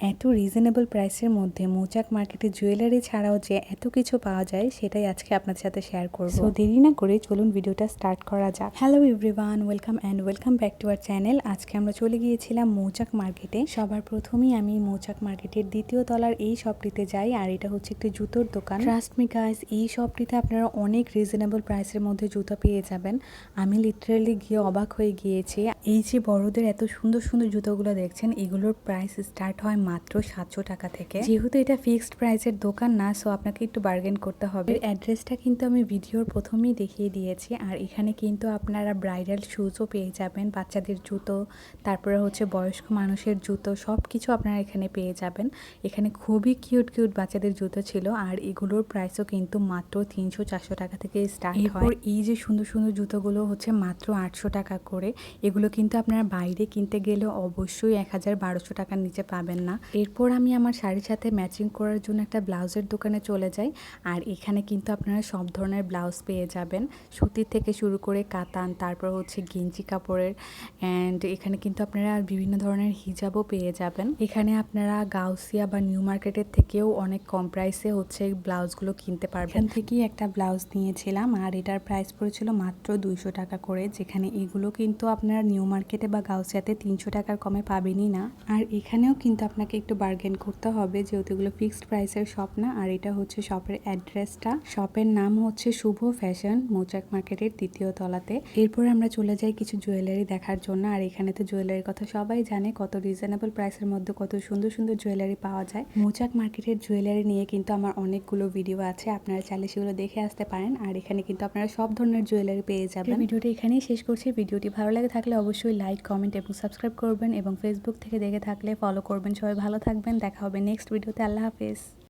এত রিজনেবল প্রাইসের মধ্যে মৌচাক মার্কেটে জুয়েলারি ছাড়াও যে এত কিছু পাওয়া যায় সেটাই আজকে আপনাদের সাথে শেয়ার করব। সো দেরি না করে চলুন ভিডিওটা স্টার্ট করা যাক। Hello everyone welcome and welcome back to our channel আজকে আমরা চলে গিয়েছিলাম মৌচাক মার্কেটে সবার প্রথমেই আমি মৌচাক মার্কেটের দ্বিতীয় তলার এই শপটিতে যাই আর এটা হচ্ছে একটি জুতোর দোকান। ট্রাস্ট মি গাইস এই শপটিতে আপনারা অনেক রিজনেবল প্রাইসের মধ্যে জুতো পেয়ে যাবেন। আমি লিটারালি গিয়ে অবাক হয়ে গিয়েছি। এই যে বড়দের এত সুন্দর সুন্দর জুতোগুলো দেখছেন এগুলোর প্রাইস স্টার্ট হয় মাত্র সাতশো টাকা থেকে। যেহেতু এটা ফিক্সড প্রাইসের দোকান না সো আপনাকে একটু বার্গেন করতে হবে। অ্যাড্রেসটা কিন্তু আমি ভিডিওর প্রথমেই দেখিয়ে দিয়েছি আর এখানে কিন্তু আপনারা ব্রাইডাল শুজও পেয়ে যাবেন বাচ্চাদের জুতো তারপরে হচ্ছে বয়স্ক মানুষের জুতো সব কিছু আপনারা এখানে পেয়ে যাবেন। এখানে খুবই কিউট কিউট বাচ্চাদের জুতো ছিল আর এগুলোর প্রাইসও কিন্তু মাত্র তিনশো চারশো টাকা থেকে স্টার্ট হয়। এই যে সুন্দর সুন্দর জুতোগুলো হচ্ছে মাত্র আটশো টাকা করে এগুলো কিন্তু আপনারা বাইরে কিনতে গেলে অবশ্যই এক হাজার বারোশো টাকার নিচে পাবেন না। এরপর আমি আমার শাড়ির সাথে ম্যাচিং করার জন্য একটা ব্লাউজের দোকানে চলে যাই। আর এখানে কিন্তু আপনারা সব ধরনের ব্লাউজ পেয়ে যাবেন। সুতির থেকে শুরু করে কাতান, তারপর হচ্ছে গেঞ্জি কাপড়ের অ্যান্ড এখানে কিন্তু আপনারা বিভিন্ন ধরনের হিজাবও পেয়ে যাবেন। এখানে আপনারা গাউসিয়া বা নিউ মার্কেটের থেকেও অনেক কম প্রাইসে হচ্ছে ব্লাউজগুলো কিনতে পারবেন। এখান থেকেই একটা ব্লাউজ নিয়েছিলাম আর এটার প্রাইস পড়েছিল মাত্র দুইশো টাকা করে। যেখানে এগুলো কিন্তু আপনারা নিউ মার্কেটে বা গাউসিয়াতে তিনশো টাকার কমে পাবেনই না। আর এখানেও কিন্তু আপনাকে একটু বার্গেন করতে হবে যেহেতু এগুলো ফিক্সড প্রাইসের শপ না, আর এটা হচ্ছে শপের অ্যাড্রেসটা শপের নাম হচ্ছে শুভ ফ্যাশন মোচাক মার্কেটের দ্বিতীয় তলাতে। এরপর আমরা চলে যাই কিছু জুয়েলারি দেখার জন্য, আর এখানে তো জুয়েলারির কথা সবাই জানে, কত রিজনেবল প্রাইসের মধ্যে কত সুন্দর সুন্দর জুয়েলারি পাওয়া যায়। মোচাক মার্কেটের জুয়েলারি নিয়ে কিন্তু আমার অনেকগুলো ভিডিও আছে, আপনারা চাইলে সেগুলো দেখে আসতে পারেন, আর এখানে কিন্তু আপনারা সব ধরনের জুয়েলারি পেয়ে যাবেন। ভিডিওটি এখানেই শেষ করছি, ভিডিওটি ভালো লাগে থাকলে অবশ্যই লাইক কমেন্ট এবং সাবস্ক্রাইব করবেন এবং ফেসবুক থেকে দেখে থাকলে ফলো করবেন সবাই। ভালো থাকবেন দেখা হবে নেক্সট ভিডিওতে আল্লাহ হাফেজ।